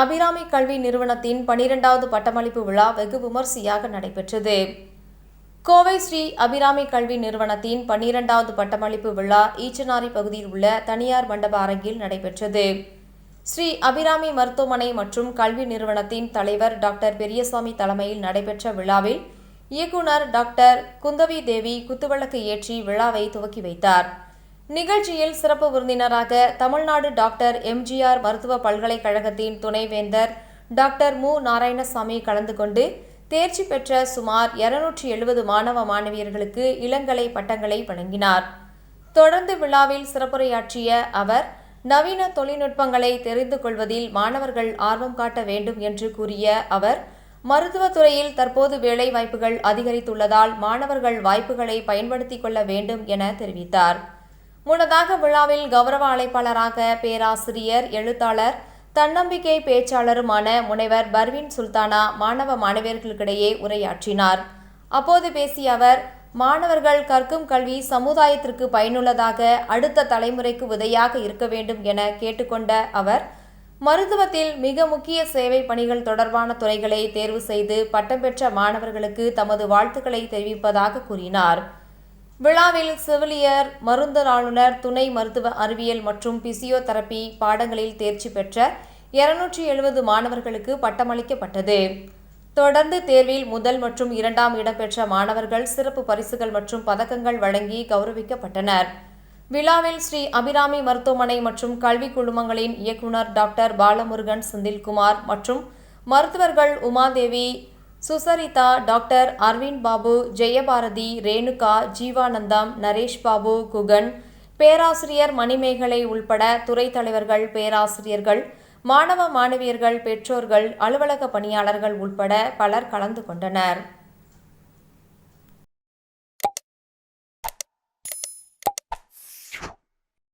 அபிராமி கல்வி நிறுவனத்தின் பனிரெண்டாவது பட்டமளிப்பு விழா வெகு விமர்சையாக நடைபெற்றது. கோவை ஸ்ரீ அபிராமி கல்வி நிறுவனத்தின் பன்னிரண்டாவது பட்டமளிப்பு விழா ஈச்சனாரி பகுதியில் உள்ள தனியார் மண்டப அரங்கில் நடைபெற்றது. ஸ்ரீ அபிராமி மருத்துவமனை மற்றும் கல்வி நிறுவனத்தின் தலைவர் டாக்டர் பெரியசாமி தலைமையில் நடைபெற்ற விழாவில் இயக்குனர் டாக்டர் குந்தவி தேவி குத்துவிளக்கு ஏற்றி விழாவை துவக்கி வைத்தார். நிகழ்ச்சியில் சிறப்பு விருந்தினராக தமிழ்நாடு டாக்டர் எம்ஜிஆர் மருத்துவ பல்கலைக்கழகத்தின் துணைவேந்தர் டாக்டர் மு. நாராயணசாமி கலந்து கொண்டு தேர்ச்சி பெற்ற சுமார் இருநூற்றி எழுபது மாணவ மாணவியர்களுக்கு இளங்கலை பட்டங்களை வழங்கினார். தொடர்ந்து விழாவில் சிறப்புரையாற்றிய அவர் நவீன தொழில்நுட்பங்களை தெரிந்து கொள்வதில் மாணவர்கள் ஆர்வம் காட்ட வேண்டும் என்று கூறிய அவர் மருத்துவத்துறையில் தற்போது வேலை வாய்ப்புகள் அதிகரித்துள்ளதால் மாணவர்கள் வாய்ப்புகளை பயன்படுத்திக் கொள்ள வேண்டும் என தெரிவித்தார். முன்னதாக விழாவில் கௌரவ அழைப்பாளராக பேராசிரியர் எழுத்தாளர் தன்னம்பிக்கை பேச்சாளருமான முனைவர் பர்வின் சுல்தானா மாணவ மாணவியர்களுக்கிடையே உரையாற்றினார். அப்போது பேசிய அவர் மாணவர்கள் கற்கும் கல்வி சமுதாயத்திற்கு பயனுள்ளதாக அடுத்த தலைமுறைக்கு உதவியாக இருக்க வேண்டும் என கேட்டுக்கொண்ட அவர் மருத்துவத்தில் மிக முக்கிய சேவை பணிகள் தொடர்பான துறைகளை தேர்வு செய்து பட்டம் பெற்ற மாணவர்களுக்கு தமது வாழ்த்துக்களை தெரிவிப்பதாக கூறினார். விழாவில் செவிலியர் மருந்தராளுநர் துணை மருத்துவ அறிவியல் மற்றும் பிசியோதெரபி பாடங்களில் தேர்ச்சி பெற்ற இருநூற்றி எழுபது மாணவர்களுக்கு பட்டமளிக்கப்பட்டது. தொடர்ந்து தேர்வில் முதல் மற்றும் இரண்டாம் இடம் பெற்ற மாணவர்கள் சிறப்பு பரிசுகள் மற்றும் பதக்கங்கள் வழங்கி கௌரவிக்கப்பட்டனர். விழாவில் ஸ்ரீ அபிராமி மருத்துவமனை மற்றும் கல்வி குழுமங்களின் இயக்குனர் டாக்டர் பாலமுருகன் செந்தில்குமார் மற்றும் மருத்துவர்கள் உமாதேவி சுசரிதா டாக்டர் அரவிந்த் பாபு ஜெயபாரதி ரேணுகா ஜீவானந்தம் நரேஷ் பாபு குகன் பேராசிரியர் மணிமேகலை உள்பட துறை தலைவர்கள் பேராசிரியர்கள் மாணவ மாணவியர்கள் பெற்றோர்கள் அலுவலக பணியாளர்கள் உள்பட பலர் கலந்து கொண்டனர்.